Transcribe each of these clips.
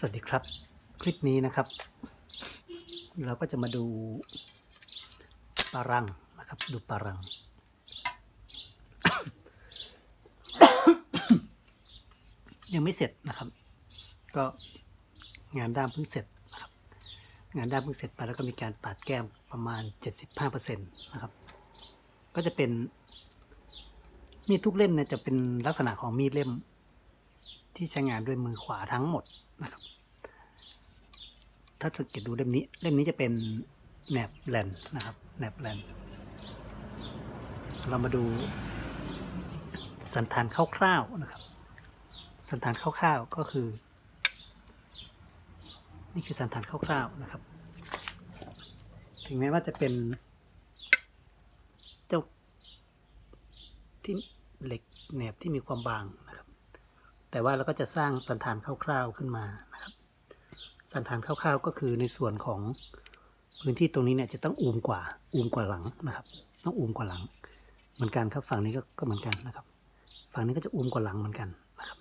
สวัสดีครับ คลิปนี้นะครับ เราก็จะมาดูปลารังนะครับ ดูปลารัง ยังไม่เสร็จนะครับ ก็งานด้ามเพิ่งเสร็จนะครับ งานด้ามเพิ่งเสร็จไปแล้วก็มีการปาดแก้มประมาณ 75%นะครับ ก็จะเป็นมีดทุกเล่มเนี่ยจะเป็นลักษณะของมีดเล่ม ที่ใช้งานด้วยมือขวาทั้งหมดนะครับ ถ้าสังเกตดูเล่มนี้ เล่มนี้จะเป็นแหนบแลนนะครับแหนบแลนเรามาดูสันฐานคร่าวๆนะครับ สันฐานคร่าวๆก็คือ นี่คือสันฐานคร่าวๆนะครับ ถึงแม้ว่าจะเป็น เจ้าที่เหล็กแหนบที่มีความบางนะครับ แต่ว่าเราก็จะสร้างสันฐานคร่าวๆขึ้นมานะครับ สันฐานคร่าวๆก็คือในส่วนของพื้นที่ตรงนี้เนี่ยจะต้องอูมกว่าอูมกว่าหลังนะครับ ต้องอูมกว่าหลัง เหมือนกันครับฝั่งนี้ก็ก็เหมือนกันนะครับ ฝั่งนี้ก็จะอูมกว่าหลังเหมือนกันนะครับ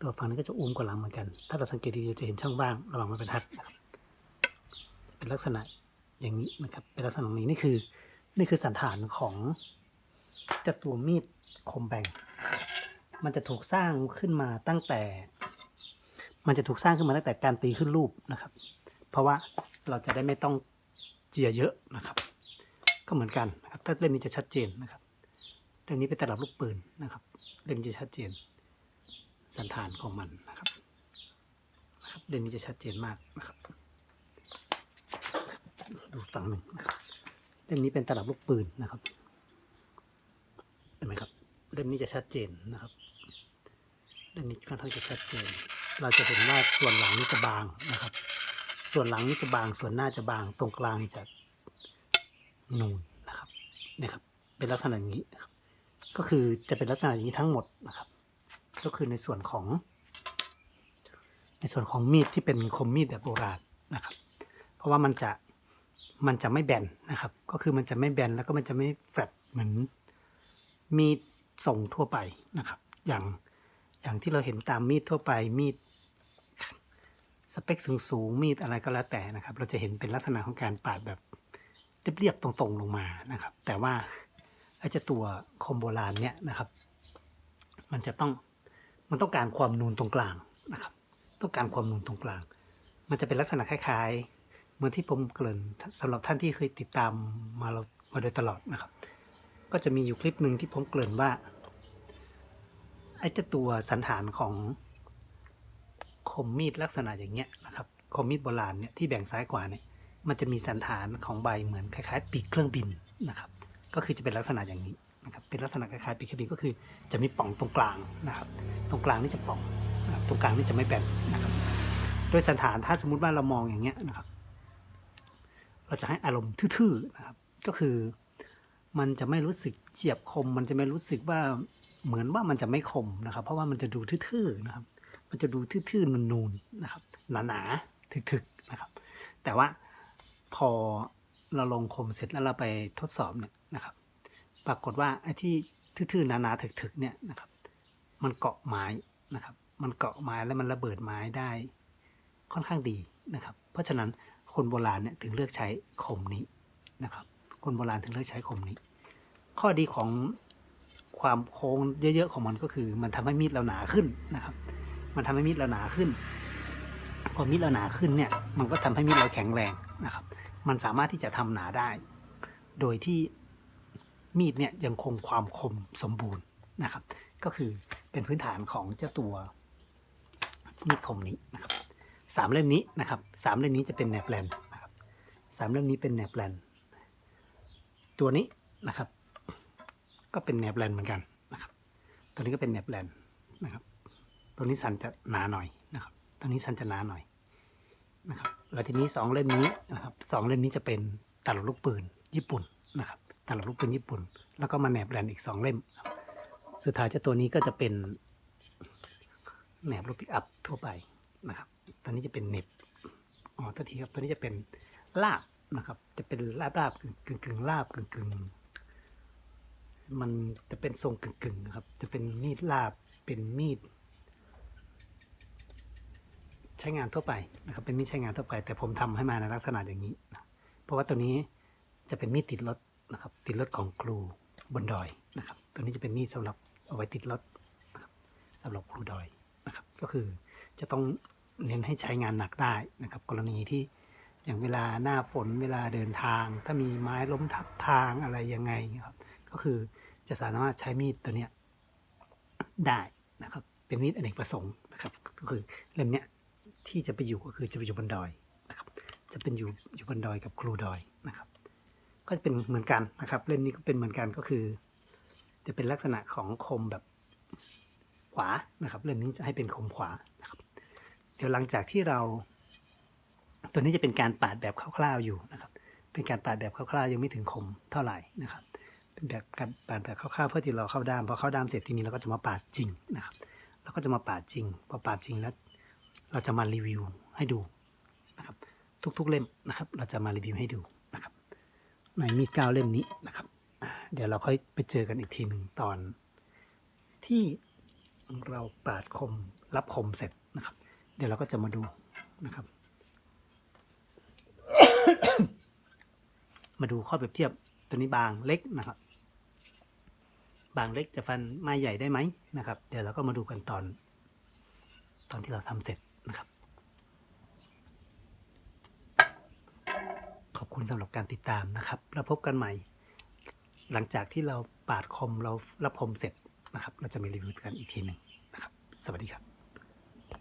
ตัวฝั่งนี้ก็จะอูมกว่าหลังเหมือนกัน ถ้าเราสังเกตดีๆจะเห็นช่องว่างระหว่างไม้บรรทัดนะครับจะเป็นลักษณะอย่างนี้นะครับ เป็นลักษณะนี้นี่คือนี่คือสันฐานของจ้าตัวมีดคมแบง มันจะถูกสร้างขึ้นมาตั้งแต่ มันจะถูกสร้างขึ้นมาตั้งแต่การตีขึ้นรูปนะครับ เพราะว่าเราจะได้ไม่ต้องเจียเยอะนะครับ ก็เหมือนกันนะครับ ถ้าเล่มนี้จะชัดเจนนะครับเล่มนี้เป็นตลับลูกปืนนะครับ เล่มนี้จะชัดเจน สันฐานของมันนะครับนะครับเล่มนี้จะชัดเจนมากนะครับ ดูฝั่งหนึ่งนะครับเล่มนี้เป็นตลับลูกปืนนะครับเห็นไหมครับเล่มนี้จะชัดเจนนะครับ เล่มนี้ค่อนข้างจะชัดเจนเราจะเห็นว่าส่วนหลังนี่จะบางนะครับ ส่วนหลังนี่จะบาง ส่วนหน้าจะบาง ตรงกลางจะนูนนะครับนี่ครับ เป็นลักษณะอย่างนี้ครับก็คือจะเป็นลักษณะอย่างนี้ทั้งหมดนะครับ ก็คือในส่วนของ ในส่วนของมีดที่เป็นคมมีดแบบโบราณนะครับ เพราะว่ามันจะมันจะไม่แบนนะครับ ก็คือมันจะไม่แบนแล้วก็มันจะไม่แฟลตเหมือนมีดส่งทั่วไปนะครับ อย่าง อย่างที่เราเห็นตามมีดทั่วไปมีดสเปคสูงๆมีดอะไรก็แล้วแต่นะครับ เราจะเห็นเป็นลักษณะของการปาดแบบเรียบๆตรงๆลงมานะครับ แต่ว่าไอ้เจ้าตัวคมโบราณเนี่ยนะครับ มันจะต้องมันต้องการความนูนตรงกลางนะครับ ต้องการความนูนตรงกลาง มันจะเป็นลักษณะคล้ายๆ เหมือนที่ผมเกริ่นสำหรับท่านที่เคยติดตามมาเรามาโดยตลอดนะครับ ก็จะมีอยู่คลิปหนึ่งที่ผมเกริ่นว่า ไอ้เจ้าตัวสันฐานของคมมีดลักษณะอย่างเงี้ยนะครับคมมีดโบราณเนี่ยที่แบ่งซ้ายขวาเนี่ยมันจะมีสันฐานของใบเหมือนคล้ายๆปีกเครื่องบินนะครับ ก็คือจะเป็นลักษณะอย่างนี้นะครับเป็นลักษณะคล้ายๆปีกเครื่องบินก็คือจะมีป่องตรงกลางนะครับ ตรงกลางนี่จะป่องนะครับตรงกลางนี่จะไม่แบนนะครับโดยสันฐานถ้าสมมุติว่าเรามองอย่างเงี้ยนะครับ เราจะให้อารมณ์ทื่อๆนะครับ ก็คือ มันจะไม่รู้สึกเจียบคม มันจะไม่รู้สึกว่า เหมือนว่ามันจะไม่คมนะครับ เพราะว่ามันจะดูทื่อๆนะครับ มันจะดูทื่อๆนูนๆนะครับ หนาๆถึกๆนะครับ แต่ว่าพอเราลงคมเสร็จแล้วเราไปทดสอบเนี่ยนะครับ ปรากฏว่าไอ้ที่ทื่อๆหนาๆถึกๆเนี่ยนะครับ มันเกาะไม้นะครับ มันเกาะไม้แล้วมันระเบิดไม้ได้ค่อนข้างดีนะครับ เพราะฉะนั้นคนโบราณเนี่ยถึงเลือกใช้คมนี้นะครับ คนโบราณถึงเลือกใช้คมนี้ ข้อดีของ ความโค้งเยอะๆของมันก็คือ มันทำให้มีดเราหนาขึ้นนะครับ มันทำให้มีดเราหนาขึ้น พอมีดเราหนาขึ้นเนี่ย มันก็ทำให้มีดเราแข็งแรงนะครับ มันสามารถที่จะทำหนาได้ โดยที่มีดเนี่ยยังคงความคมสมบูรณ์นะครับ ก็คือเป็นพื้นฐานของเจ้าตัวมีดคมนี้นะครับสามเล่มนี้นะครับสามเล่มนี้จะเป็นแนบแลนนะครับสามเล่มนี้เป็นแนบแลนตัวนี้นะครับ ก็เป็นแนบแลนเหมือนกันนะครับ ตัวนี้ก็เป็นแนบแลนนะครับ ตัวนี้สันจะหนาหน่อยนะครับ ตัวนี้สันจะหนาหน่อยนะครับแล้วทีนี้สองเล่มนี้นะครับสองเล่มนี้จะเป็นตลับลูกปืนญี่ปุ่นนะครับตลับลูกปืนญี่ปุ่น แล้วก็มาแนบแลนอีกสองเล่มครับสุดท้ายจ้าตัวนี้ก็จะเป็นแหนบลูกปิกอัพทั่วไปนะครับ ตัวนี้จะเป็นเน็บอ๋อตัวทีครับตัวนี้จะเป็นลาบนะครับ จะเป็นลาบลาบกึ่งกึ่งกึ่งลาบกึ่งกึ่ง มันจะเป็นทรงกึ่งกึ่งนะครับ จะเป็นมีดลาบเป็นมีด ใช้งานทั่วไปนะครับ เป็นมีดใช้งานทั่วไป แต่ผมทำให้มาในลักษณะอย่างนี้ เพราะว่าตัวนี้จะเป็นมีดติดรถนะครับ ติดรถของครูบนดอยนะครับ ตัวนี้จะเป็นมีดสำหรับเอาไว้ติดรถนะครับสำหรับครูดอยนะครับ ก็คือจะต้องเน้นให้ใช้งานหนักได้นะครับ กรณีที่อย่างเวลาหน้าฝนเวลาเดินทาง ถ้ามีไม้ล้มทับทางอะไรยังไงครับ ก็คือจะสามารถใช้มีดตัวเนี้ยได้นะครับ เป็นมีดอเนกประสงค์นะครับ ก็คือเล่มเนี้ยที่จะไปอยู่ก็คือจะไปอยู่บนดอยนะครับ จะเป็นอยู่อยู่บนดอยกับครูดอยนะครับ ก็จะเป็นเหมือนกันนะครับ เล่มนี้ก็เป็นเหมือนกันก็คือ จะเป็นลักษณะของคมแบบขวานะครับ เล่มนี้จะให้เป็นคมขวานะครับ เดี๋ยวหลังจากที่เรา ตัวนี้จะเป็นการปาดแบบคร่าวๆอยู่นะครับ เป็นการปาดแบบคร่าวๆยังไม่ถึงคมเท่าไหร่นะครับ เป็นแบบการปาดแบบคร่าวๆเพื่อที่เราเข้าด้ามพอเข้าด้ามเสร็จทีนี้เราก็จะมาปาดจริงนะครับเราก็จะมาปาดจริง พอปาดจริงแล้ว เราจะมารีวิวให้ดูนะครับ ทุกๆเล่มนะครับ เราจะมารีวิวให้ดูนะครับในมีดเก้าเล่มนี้นะครับ เดี๋ยวเราค่อยไปเจอกันอีกทีหนึ่งตอน ที่เราปาดคมรับคมเสร็จนะครับ เดี๋ยวเราก็จะมาดูนะครับ มาดูข้อเปรียบเทียบตัวนี้บางเล็กนะครับ บางเล็กจะฟันไม้ใหญ่ได้ไหมนะครับ เดี๋ยวเราก็มาดูกันตอน ตอนที่เราทำเสร็จนะครับ ขอบคุณสำหรับการติดตามนะครับ แล้วพบกันใหม่ หลังจากที่เราปาดคมเรารับคมเสร็จนะครับ เราจะมีรีวิวกันอีกทีหนึ่งนะครับ สวัสดีครับ